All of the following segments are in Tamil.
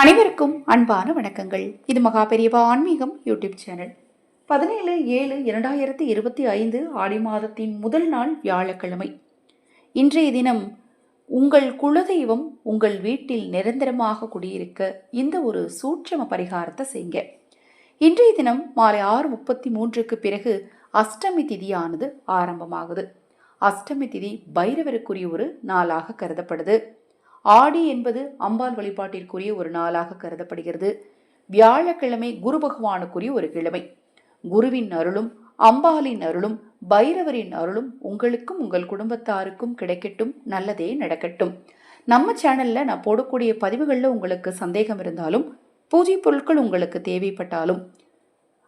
அனைவருக்கும் அன்பான வணக்கங்கள். இது மகா பெரியவா ஆன்மீகம் யூடியூப் சேனல். பதினேழு ஏழு இரண்டாயிரத்தி இருபத்தி ஐந்து ஆடி மாதத்தின் முதல் நாள் வியாழக்கிழமை. இன்றைய தினம் உங்கள் குலதெய்வம் உங்கள் வீட்டில் நிரந்தரமாக குடியிருக்க இந்த ஒரு சூட்சம பரிகாரத்தை செய்யுங்க. இன்றைய தினம் மாலை ஆறு முப்பத்தி மூன்றுக்கு பிறகு அஷ்டமி திதியானது ஆரம்பமாகுது. அஷ்டமி திதி பைரவருக்குரிய ஒரு நாளாக கருதப்படுது. ஆடி என்பது அம்பாள் வழிபாட்டிற்குரிய ஒரு நாளாக கருதப்படுகிறது. வியாழக்கிழமை குரு பகவானுக்குரிய ஒரு கிழமை. குருவின் அருளும் அம்பாளின் அருளும் பைரவரின் அருளும் உங்களுக்கும் உங்கள் குடும்பத்தாருக்கும் கிடைக்கட்டும் நல்லதே நடக்கட்டும். நம்ம சேனலில் நான் போடக்கூடிய பதிவுகளில் உங்களுக்கு சந்தேகம் இருந்தாலும் பூஜை பொருட்கள் உங்களுக்கு தேவைப்பட்டாலும்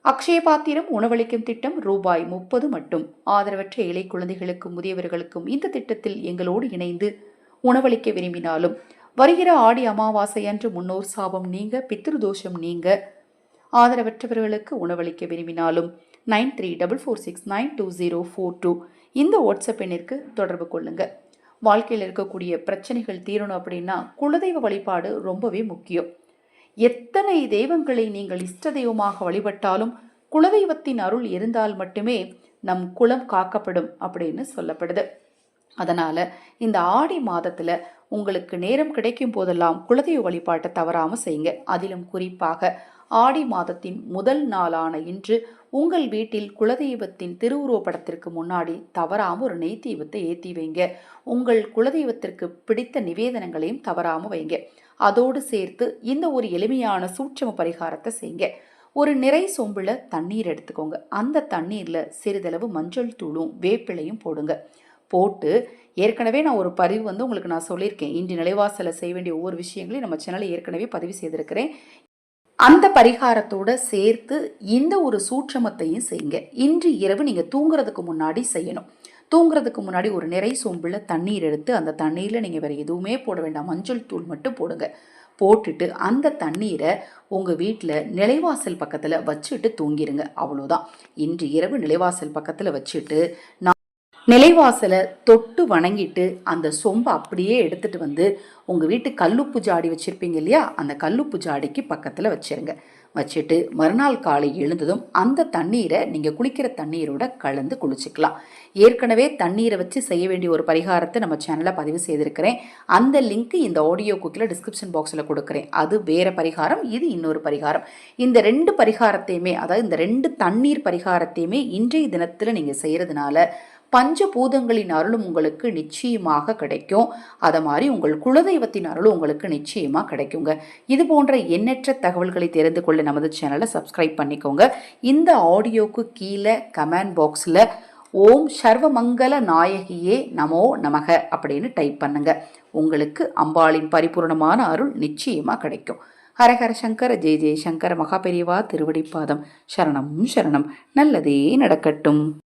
அக்ஷய பாத்திரம் உணவளிக்கும் திட்டம் ரூபாய் முப்பது மட்டும். ஆதரவற்ற ஏழை குழந்தைகளுக்கும் முதியவர்களுக்கும் இந்த திட்டத்தில் எங்களோடு இணைந்து உணவளிக்க விரும்பினாலும் வருகிற ஆடி அமாவாசை அன்று முன்னோர் சாபம் நீங்க பித்ருதோஷம் நீங்க. ஆதரவற்றவர்களுக்கு உணவளிக்க விரும்பினாலும் nine three double four six nine two zero four two இந்த வாட்ஸ்அப் எண்ணிற்கு தொடர்பு கொள்ளுங்க. வாழ்க்கையில் இருக்கக்கூடிய பிரச்சனைகள் தீரணும் அப்படின்னா குலதெய்வ வழிபாடு ரொம்பவே முக்கியம். எத்தனை தெய்வங்களை நீங்கள் இஷ்ட தெய்வமாக வழிபட்டாலும் குலதெய்வத்தின் அருள் இருந்தால் மட்டுமே நம் குலம் காக்கப்படும் அப்படின்னு சொல்லப்படுது. அதனால் இந்த ஆடி மாதத்தில் உங்களுக்கு நேரம் கிடைக்கும் போதெல்லாம் குலதெய்வ வழிபாட்டை தவறாமல் செய்யுங்க. அதிலும் குறிப்பாக ஆடி மாதத்தின் முதல் நாளான இன்று உங்கள் வீட்டில் குலதெய்வத்தின் திருவுருவப்படத்திற்கு முன்னாடி தவறாமல் ஒரு நெய் தீபத்தை ஏற்றி வைங்க. உங்கள் குலதெய்வத்திற்கு பிடித்த நிவேதனங்களையும் தவறாமல் வைங்க. அதோடு சேர்த்து இந்த ஒரு எளிமையான சூட்சம பரிகாரத்தை செய்யுங்க. ஒரு நிறை சொம்பில் தண்ணீர் எடுத்துக்கோங்க. அந்த தண்ணீரில் சிறிதளவு மஞ்சள் தூளும் வேப்பிலையும் போடுங்க. போட்டு ஏற்கனவே நான் ஒரு பதிவு வந்து உங்களுக்கு நான் சொல்லியிருக்கேன். இன்று நிலைவாசலில் செய்ய வேண்டிய ஒவ்வொரு விஷயங்களையும் நம்ம சேனலில் ஏற்கனவே பதிவு செய்திருக்கிறேன். அந்த பரிகாரத்தோட சேர்த்து இந்த ஒரு சூட்சமத்தையும் செய்யுங்க. இன்று இரவு நீங்கள் தூங்குறதுக்கு முன்னாடி செய்யணும். தூங்குறதுக்கு முன்னாடி ஒரு நிறை சொம்பில் தண்ணீர் எடுத்து அந்த தண்ணீரில் நீங்கள் வேறு எதுவுமே போட வேண்டாம். மஞ்சள் தூள் மட்டும் போடுங்க. போட்டுட்டு அந்த தண்ணீரை உங்கள் வீட்டில் நிலைவாசல் பக்கத்தில் வச்சுட்டு தூங்கிடுங்க அவ்வளோதான் இன்று இரவு நிலைவாசல் பக்கத்தில் வச்சுட்டு நான் நிலைவாசலை தொட்டு வணங்கிட்டு அந்த சொம்பை அப்படியே எடுத்துகிட்டு வந்து உங்கள் வீட்டு கல்லுப்பு ஜாடி வச்சுருப்பீங்க இல்லையா? அந்த கல்லுப்பு ஜாடிக்கு பக்கத்தில் வச்சிருங்க. வச்சுட்டு மறுநாள் காலை எழுந்ததும் அந்த தண்ணீரை நீங்கள் குளிக்கிற தண்ணீரோட கலந்து குளிச்சுக்கலாம். ஏற்கனவே தண்ணீரை வச்சு செய்ய வேண்டிய ஒரு பரிகாரத்தை நம்ம சேனலில் பதிவு செய்திருக்கிறேன். அந்த லிங்க்கு இந்த ஆடியோ குக்கில் டிஸ்கிரிப்ஷன் பாக்ஸில் கொடுக்குறேன். அது வேறு பரிகாரம் இது இன்னொரு பரிகாரம். இந்த ரெண்டு பரிகாரத்தையுமே அதாவது இந்த ரெண்டு தண்ணீர் பரிகாரத்தையுமே இன்றைய தினத்தில் நீங்கள் செய்கிறதுனால பஞ்சபூதங்களின் அருளும் உங்களுக்கு நிச்சயமாக கிடைக்கும். அதை மாதிரி உங்கள் குலதெய்வத்தின் அருளும் உங்களுக்கு நிச்சயமாக கிடைக்குங்க. இது போன்ற எண்ணற்ற தகவல்களை தெரிந்து கொள்ள நமது சேனலை சப்ஸ்கிரைப் பண்ணிக்கோங்க. இந்த ஆடியோக்கு கீழே கமெண்ட் பாக்ஸில் ஓம் சர்வமங்கல நாயகியே நமோ நமக அப்படின்னு டைப் பண்ணுங்க. உங்களுக்கு அம்பாளின் பரிபூர்ணமான அருள் நிச்சயமாக கிடைக்கும். ஹரஹர சங்கர ஜெய ஜெய சங்கர மகாபெரிவா திருவடிப்பாதம். சரணம் சரணம். நல்லதே நடக்கட்டும்.